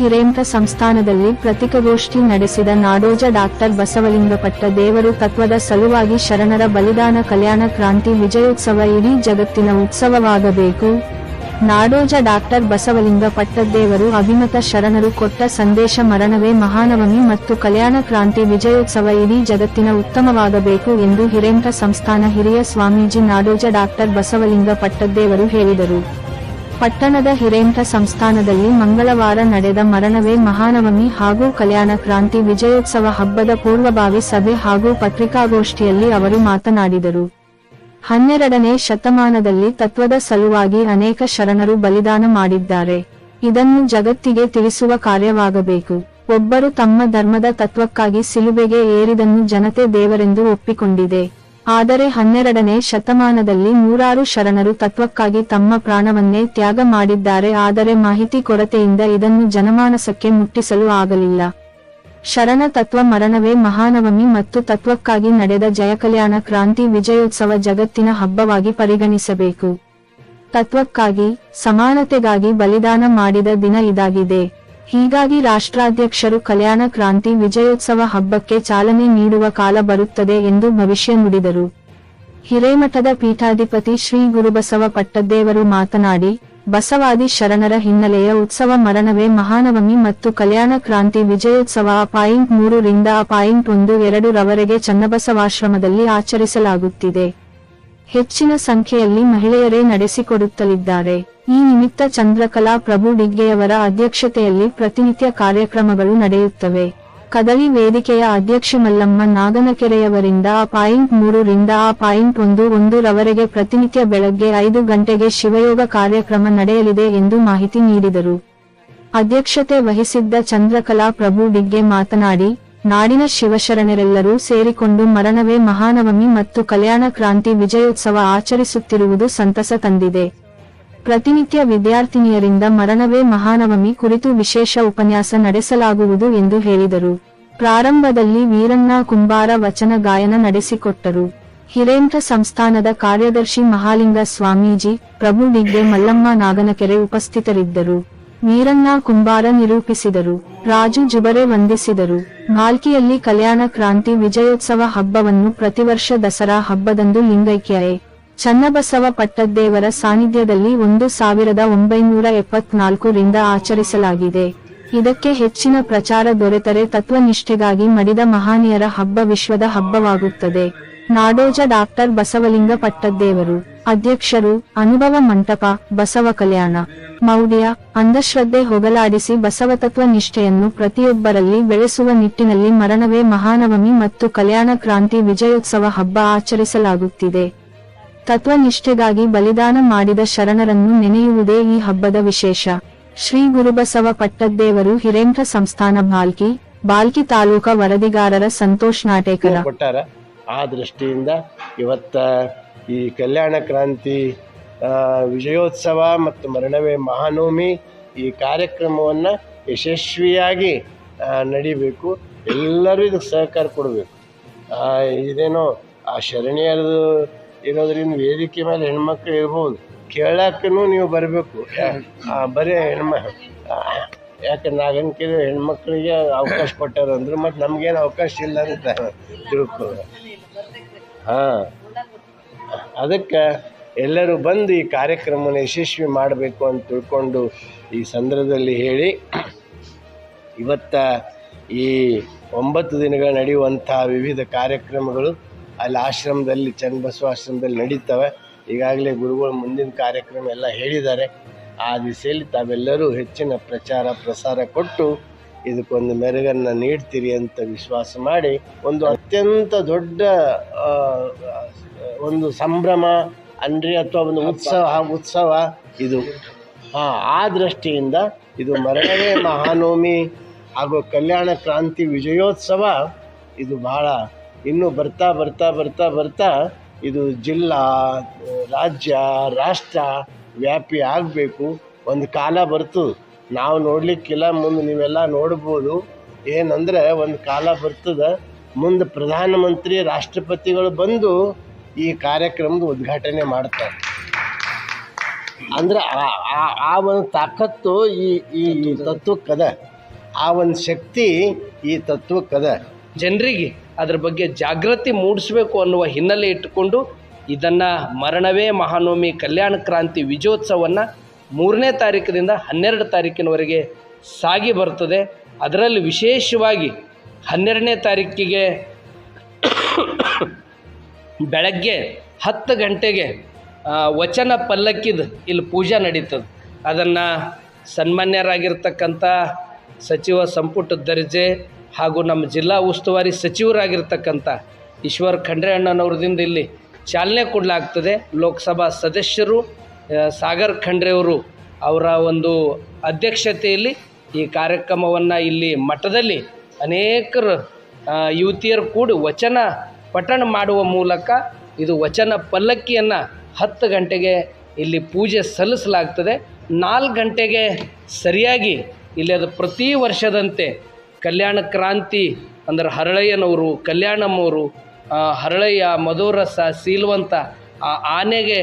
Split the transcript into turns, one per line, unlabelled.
ಹಿರೇಮಠ ಸಂಸ್ಥಾನದಲ್ಲಿ ಪ್ರತಿಕಗೋಷ್ಠಿ ನಡೆಸಿದ ನಾಡೋಜ ಡಾಕ್ಟರ್ ಬಸವಲಿಂಗಪಟ್ಟ ದೇವರು ತತ್ವದ ಸಲುವಾಗಿ ಶರಣರ ಬಲಿದಾನ ಕಲ್ಯಾಣ ಕ್ರಾಂತಿ ವಿಜಯೋತ್ಸವ ಇಡೀ ಜಗತ್ತಿನ ಉತ್ಸವವಾಗಬೇಕು. ನಾಡೋಜ ಡಾಕ್ಟರ್ ಬಸವಲಿಂಗ ಪಟ್ಟದ್ದೇವರು ಅಭಿಮತ ಶರಣರು ಕೊಟ್ಟ ಸಂದೇಶ ಮರಣವೇ ಮಹಾನವಮಿ ಮತ್ತು ಕಲ್ಯಾಣ ಕ್ರಾಂತಿ ವಿಜಯೋತ್ಸವ ಇಡೀ ಜಗತ್ತಿನ ಉತ್ತಮವಾಗಬೇಕು ಎಂದು ಹಿರೇಂದ್ರ ಸಂಸ್ಥಾನ ಹಿರಿಯ ಸ್ವಾಮೀಜಿ ನಾಡೋಜ ಡಾಕ್ಟರ್ ಬಸವಲಿಂಗ ಪಟ್ಟದ್ದೇವರು ಹೇಳಿದರು. ಪಟ್ಟಣದ ಹಿರೇಮಠ ಸಂಸ್ಥಾನದಲ್ಲಿ ಮಂಗಳವಾರ ನಡೆದ ಮರಣವೇ ಮಹಾನವಮಿ ಹಾಗೂ ಕಲ್ಯಾಣ ಕ್ರಾಂತಿ ವಿಜಯೋತ್ಸವ ಹಬ್ಬದ ಪೂರ್ವಭಾವಿ ಸಭೆ ಹಾಗೂ ಪತ್ರಿಕಾಗೋಷ್ಠಿಯಲ್ಲಿ ಅವರು ಮಾತನಾಡಿದರು. ಹನ್ನೆರಡನೇ ಶತಮಾನದಲ್ಲಿ ತತ್ವದ ಸಲುವಾಗಿ ಅನೇಕ ಶರಣರು ಬಲಿದಾನ ಮಾಡಿದ್ದಾರೆ. ಇದನ್ನು ಜಗತ್ತಿಗೆ ತಿಳಿಸುವ ಕಾರ್ಯವಾಗಬೇಕು. ಒಬ್ಬರು ತಮ್ಮ ಧರ್ಮದ ತತ್ವಕ್ಕಾಗಿ ಸಿಲುಬೆಗೆ ಏರಿದನ್ನು ಜನತೆ ದೇವರೆಂದು ಒಪ್ಪಿಕೊಂಡಿದೆ. ಆದರೆ ಹನ್ನೆರಡನೇ ಶತಮಾನದಲ್ಲಿ ನೂರಾರು ಶರಣರು ತತ್ವಕ್ಕಾಗಿ ತಮ್ಮ ಪ್ರಾಣವನ್ನೇ ತ್ಯಾಗ ಮಾಡಿದ್ದಾರೆ. ಆದರೆ ಮಾಹಿತಿ ಕೊರತೆಯಿಂದ ಇದನ್ನು ಜನಮಾನಸಕ್ಕೆ ಮುಟ್ಟಿಸಲು ಆಗಲಿಲ್ಲ. ಶರಣ ತತ್ವ ಮರಣವೇ ಮಹಾನವಮಿ ಮತ್ತು ತತ್ವಕ್ಕಾಗಿ ನಡೆದ ಜಯಕಲ್ಯಾಣ ಕ್ರಾಂತಿ ವಿಜಯೋತ್ಸವ ಜಗತ್ತಿನ ಹಬ್ಬವಾಗಿ ಪರಿಗಣಿಸಬೇಕು. ತತ್ವಕ್ಕಾಗಿ, ಸಮಾನತೆಗಾಗಿ ಬಲಿದಾನ ಮಾಡಿದ ದಿನ ಇದಾಗಿದೆ. ಹೀಗಾಗಿ ರಾಷ್ಟ್ರಾಧ್ಯಕ್ಷರು ಕಲ್ಯಾಣ ಕ್ರಾಂತಿ ವಿಜಯೋತ್ಸವ ಹಬ್ಬಕ್ಕೆ ಚಾಲನೆ ನೀಡುವ ಕಾಲ ಬರುತ್ತದೆ ಎಂದು ಭವಿಷ್ಯ ನುಡಿದರು. ಹಿರೇಮಠದ ಪೀಠಾಧಿಪತಿ ಶ್ರೀ ಗುರುಬಸವ ಪಟ್ಟದ್ದೇವರು ಮಾತನಾಡಿ, ಬಸವಾದಿ ಶರಣರ ಹಿನ್ನೆಲೆಯ ಉತ್ಸವ ಮರಣವೇ ಮಹಾನವಮಿ ಮತ್ತು ಕಲ್ಯಾಣ ಕ್ರಾಂತಿ ವಿಜಯೋತ್ಸವ ಪಾಯಿಂಟ್ ಮೂರರಿಂದ ಪಾಯಿಂಟ್ ಒಂದು ಎರಡರವರೆಗೆ ಚನ್ನಬಸವಾಶ್ರಮದಲ್ಲಿ ಆಚರಿಸಲಾಗುತ್ತಿದೆ. ಹೆಚ್ಚಿನ ಸಂಖ್ಯೆಯಲ್ಲಿ ಮಹಿಳೆಯರೇ ನಡೆಸಿಕೊಡುತ್ತಲಿದ್ದಾರೆ. ಈ ನಿಮಿತ್ತ ಚಂದ್ರಕಲಾ ಪ್ರಭು ಡಿಗ್ಗೆಯವರ ಅಧ್ಯಕ್ಷತೆಯಲ್ಲಿ ಪ್ರತಿನಿತ್ಯ ಕಾರ್ಯಕ್ರಮಗಳು ನಡೆಯುತ್ತವೆ. ಕದಳಿ ವೇದಿಕೆಯ ಅಧ್ಯಕ್ಷೆ ಮಲ್ಲಮ್ಮ ನಾಗನಕೆರೆಯವರಿಂದ ಆ ಪಾಯಿಂಟ್ ಮೂರರಿಂದ ಆ ಪಾಯಿಂಟ್ ಒಂದು ಒಂದರವರೆಗೆ ಪ್ರತಿನಿತ್ಯ ಬೆಳಗ್ಗೆ ಐದು ಗಂಟೆಗೆ ಶಿವಯೋಗ ಕಾರ್ಯಕ್ರಮ ನಡೆಯಲಿದೆ ಎಂದು ಮಾಹಿತಿ ನೀಡಿದರು. ಅಧ್ಯಕ್ಷತೆ ವಹಿಸಿದ್ದ ಚಂದ್ರಕಲಾ ಪ್ರಭು ಡಿಗ್ಗೆ ಮಾತನಾಡಿ ನಾಡಿನ ಶಿವಶರಣರೆಲ್ಲರೂ ಸೇರಿಕೊಂಡು ಮರಣವೇ ಮಹಾನವಮಿ ಮತ್ತು ಕಲ್ಯಾಣ ಕ್ರಾಂತಿ ವಿಜಯೋತ್ಸವ ಆಚರಿಸುತ್ತಿರುವುದು ಸಂತಸ ತಂದಿದೆ. ಪ್ರತಿನಿತ್ಯ ವಿದ್ಯಾರ್ಥಿನಿಯರಿಂದ ಮರಣವೇ ಮಹಾನವಮಿ ಕುರಿತು ವಿಶೇಷ ಉಪನ್ಯಾಸ ನಡೆಸಲಾಗುವುದು ಎಂದು ಹೇಳಿದರು. ಪ್ರಾರಂಭದಲ್ಲಿ ವೀರಣ್ಣ ಕುಂಬಾರ ವಚನ ಗಾಯನ ನಡೆಸಿಕೊಟ್ಟರು. ಹಿರೇಂದ್ರ ಸಂಸ್ಥಾನದ ಕಾರ್ಯದರ್ಶಿ ಮಹಾಲಿಂಗ ಸ್ವಾಮೀಜಿ ಪ್ರಭು ಡಿಗ್ಗೆ ಮಲ್ಲಮ್ಮ ನಾಗನಕೆರೆ ಉಪಸ್ಥಿತರಿದ್ದರು. ವೀರಣ್ಣ ಕುಂಬಾರ ನಿರೂಪಿಸಿದರು, ರಾಜು ಜುಬರೆ ವಂದಿಸಿದರು. ಮಾಲ್ಕಿಯಲ್ಲಿ ಕಲ್ಯಾಣ ಕ್ರಾಂತಿ ವಿಜಯೋತ್ಸವ ಹಬ್ಬವನ್ನು ಪ್ರತಿವರ್ಷ ದಸರಾ ಹಬ್ಬದಂದು ಲಿಂಗೈಕ್ಯೆ ಚನ್ನಬಸವ ಪಟ್ಟದ್ದೇವರ ಸಾನ್ನಿಧ್ಯದಲ್ಲಿ ಒಂದು ಸಾವಿರದ ಒಂಬೈನೂರ ಎಪ್ಪತ್ನಾಲ್ಕು ರಿಂದ ಆಚರಿಸಲಾಗಿದೆ. ಇದಕ್ಕೆ ಹೆಚ್ಚಿನ ಪ್ರಚಾರ ದೊರೆತರೆ ತತ್ವನಿಷ್ಠೆಗಾಗಿ ಮಡಿದ ಮಹಾನೀಯರ ಹಬ್ಬ ವಿಶ್ವದ ಹಬ್ಬವಾಗುತ್ತದೆ. ನಾಡೋಜ ಡಾಕ್ಟರ್ ಬಸವಲಿಂಗ ಪಟ್ಟದ್ದೇವರು, ಅಧ್ಯಕ್ಷರು, ಅನುಭವ ಮಂಟಪ, ಬಸವ ಕಲ್ಯಾಣ. ಮೌಢ್ಯ ಅಂಧಶ್ರದ್ಧೆ ಹೋಗಲಾಡಿಸಿ ಬಸವತತ್ವ ನಿಷ್ಠೆಯನ್ನು ಪ್ರತಿಯೊಬ್ಬರಲ್ಲಿ ಬೆಳೆಸುವ ನಿಟ್ಟಿನಲ್ಲಿ ಮರಣವೇ ಮಹಾನವಮಿ ಮತ್ತು ಕಲ್ಯಾಣ ಕ್ರಾಂತಿ ವಿಜಯೋತ್ಸವ ಹಬ್ಬ ಆಚರಿಸಲಾಗುತ್ತಿದೆ. ತತ್ವ ನಿಷ್ಠೆಗಾಗಿ ಬಲಿದಾನ ಮಾಡಿದ ಶರಣರನ್ನು ನೆನೆಯುವುದೇ ಈ ಹಬ್ಬದ ವಿಶೇಷ. ಶ್ರೀ ಗುರುಬಸವ ಪಟ್ಟದ್ದೇವರು ಹಿರೇಂದ್ರ ಸಂಸ್ಥಾನ ಬಾಲ್ಕಿ ಬಾಲ್ಕಿ ತಾಲೂಕಾ ವರದಿಗಾರರ ಸಂತೋಷ್ ನಾಟೇಕರ.
ಆ ದೃಷ್ಟಿಯಿಂದ ಇವತ್ತ ಈ ಕಲ್ಯಾಣ ಕ್ರಾಂತಿ ವಿಜಯೋತ್ಸವ ಮತ್ತು ಮರಣವೇ ಮಹಾನವಮಿ ಈ ಕಾರ್ಯಕ್ರಮವನ್ನು ಯಶಸ್ವಿಯಾಗಿ ನಡಿಬೇಕು. ಎಲ್ಲರೂ ಇದಕ್ಕೆ ಸಹಕಾರ ಕೊಡಬೇಕು. ಇದೇನೋ ಆ ಶರಣಿಯರದು ಇರೋದ್ರಿಂದ ವೇದಿಕೆ ಮೇಲೆ ಹೆಣ್ಮಕ್ಳು ಇರ್ಬೋದು. ಕೇಳಕ್ಕೂ ನೀವು ಬರಬೇಕು. ಬರೀ ಹೆಣ್ಮ ಯಾಕೆ ನಾಗನ್ಕಿರು ಹೆಣ್ಮಕ್ಳಿಗೆ ಅವಕಾಶ ಕೊಟ್ಟಾರ ಅಂದ್ರೆ ಮತ್ತು ನಮಗೇನು ಅವಕಾಶ ಇಲ್ಲ ಅಂತ ತಿಳ್ಕೊ. ಹಾಂ. ಅದಕ್ಕೆ ಎಲ್ಲರೂ ಬಂದು ಈ ಕಾರ್ಯಕ್ರಮನ ಯಶಸ್ವಿ ಮಾಡಬೇಕು ಅಂತ ತಿಳ್ಕೊಂಡು ಈ ಸಂದರ್ಭದಲ್ಲಿ ಹೇಳಿ, ಇವತ್ತ ಈ ಒಂಬತ್ತು ದಿನಗಳು ನಡೆಯುವಂಥ ವಿವಿಧ ಕಾರ್ಯಕ್ರಮಗಳು ಅಲ್ಲಿ ಆಶ್ರಮದಲ್ಲಿ ಚನ್ನಬಸವ ಆಶ್ರಮದಲ್ಲಿ ನಡೀತವೆ. ಈಗಾಗಲೇ ಗುರುಗಳು ಮುಂದಿನ ಕಾರ್ಯಕ್ರಮ ಎಲ್ಲ ಹೇಳಿದ್ದಾರೆ. ಆ ದಿಸೆಯಲ್ಲಿ ತಾವೆಲ್ಲರೂ ಹೆಚ್ಚಿನ ಪ್ರಚಾರ, ಪ್ರಸಾರ ಕೊಟ್ಟು ಇದಕ್ಕೊಂದು ಮೆರುಗನ್ನು ನೀಡ್ತೀರಿ ಅಂತ ವಿಶ್ವಾಸ ಮಾಡಿ ಒಂದು ಅತ್ಯಂತ ದೊಡ್ಡ ಒಂದು ಸಂಭ್ರಮ ಅನ್ರಿ ಅಥವಾ ಒಂದು ಉತ್ಸವ ಉತ್ಸವ ಇದು. ಹಾಂ ಆ ದೃಷ್ಟಿಯಿಂದ ಇದು ಮರಣವೇ ಮಹಾನವಮಿ ಹಾಗೂ ಕಲ್ಯಾಣ ಕ್ರಾಂತಿ ವಿಜಯೋತ್ಸವ ಇದು ಬಹಳ ಇನ್ನು ಬರ್ತಾ ಬರ್ತಾ ಬರ್ತಾ ಬರ್ತಾ ಇದು ಜಿಲ್ಲಾ, ರಾಜ್ಯ, ರಾಷ್ಟ್ರ ವ್ಯಾಪಿ ಆಗಬೇಕು. ಒಂದು ಕಾಲ ಬರ್ತು. ನಾವು ನೋಡಲಿಕ್ಕಿಲ್ಲ, ಮುಂದೆ ನೀವೆಲ್ಲ ನೋಡ್ಬೋದು. ಏನಂದರೆ ಒಂದು ಕಾಲ ಬರ್ತದೆ. ಮುಂದೆ ಪ್ರಧಾನಮಂತ್ರಿ, ರಾಷ್ಟ್ರಪತಿಗಳು ಬಂದು ಈ ಕಾರ್ಯಕ್ರಮದ ಉದ್ಘಾಟನೆ ಮಾಡ್ತಾರೆ. ಅಂದ್ರೆ ಆ- ಒಂದು ತಾಕತ್ತು ಈ ಈ ಈ ತತ್ವಕ್ಕದ, ಆ ಒಂದು ಶಕ್ತಿ ಈ ತತ್ವಕ್ಕದ.
ಜನರಿಗೆ ಅದ್ರ ಬಗ್ಗೆ ಜಾಗೃತಿ ಮೂಡಿಸಬೇಕು ಅನ್ನುವ ಹಿನ್ನೆಲೆ ಇಟ್ಟುಕೊಂಡು ಇದನ್ನು ಮರಣವೇ ಮಹಾನವಮಿ ಕಲ್ಯಾಣ ಕ್ರಾಂತಿ ವಿಜಯೋತ್ಸವವನ್ನು ಮೂರನೇ ತಾರೀಕಿನಿಂದ ಹನ್ನೆರಡು ತಾರೀಕಿನವರೆಗೆ ಸಾಗಿ ಬರ್ತದೆ ಅದರಲ್ಲಿ ವಿಶೇಷವಾಗಿ ಹನ್ನೆರಡನೇ ತಾರೀಕಿಗೆ ಬೆಳಗ್ಗೆ ಹತ್ತು ಗಂಟೆಗೆ ವಚನ ಪಲ್ಲಕ್ಕಿದ ಇಲ್ಲಿ ಪೂಜೆ ನಡೀತದೆ. ಅದನ್ನು ಸನ್ಮಾನ್ಯರಾಗಿರ್ತಕ್ಕಂಥ ಸಚಿವ ಸಂಪುಟ ದರ್ಜೆ ಹಾಗೂ ನಮ್ಮ ಜಿಲ್ಲಾ ಉಸ್ತುವಾರಿ ಸಚಿವರಾಗಿರ್ತಕ್ಕಂಥ ಈಶ್ವರ್ ಖಂಡ್ರೆ ಅಣ್ಣನವ್ರದಿಂದ ಇಲ್ಲಿ ಚಾಲನೆ ಕೊಡಲಾಗ್ತದೆ. ಲೋಕಸಭಾ ಸದಸ್ಯರು ಸಾಗರ್ ಖಂಡ್ರೆಯವರು ಅವರ ಒಂದು ಅಧ್ಯಕ್ಷತೆಯಲ್ಲಿ ಈ ಕಾರ್ಯಕ್ರಮವನ್ನು ಇಲ್ಲಿ ಮಠದಲ್ಲಿ ಅನೇಕರು ಯುವತಿಯರು ಕೂಡಿ ವಚನ ಪಠಣ ಮಾಡುವ ಮೂಲಕ ಇದು ವಚನ ಪಲ್ಲಕ್ಕಿಯನ್ನು ಹತ್ತು ಗಂಟೆಗೆ ಇಲ್ಲಿ ಪೂಜೆ ಸಲ್ಲಿಸಲಾಗ್ತದೆ. ನಾಲ್ಕು ಗಂಟೆಗೆ ಸರಿಯಾಗಿ ಇಲ್ಲಿ ಅದು ಪ್ರತಿ ವರ್ಷದಂತೆ ಕಲ್ಯಾಣ ಕ್ರಾಂತಿ ಅಂದ್ರೆ ಹರಳಯ್ಯನವರು, ಕಲ್ಯಾಣಮ್ಮವರು ಹರಳಯ್ಯ ಮಧುರಸ ಸೀಲ್ವಂತ, ಆ, ಆನೆಗೆ